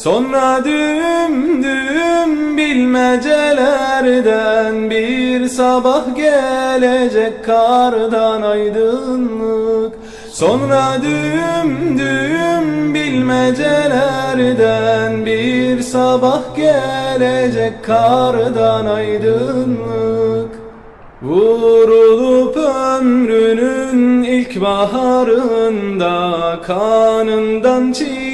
Sonra düğüm düğüm bilmecelerden bir sabah gelecek kardan aydınlık. Sonra düğüm düğüm bilmecelerden bir sabah gelecek kardan aydınlık. Vurulup ömrünün ilk baharında Kanından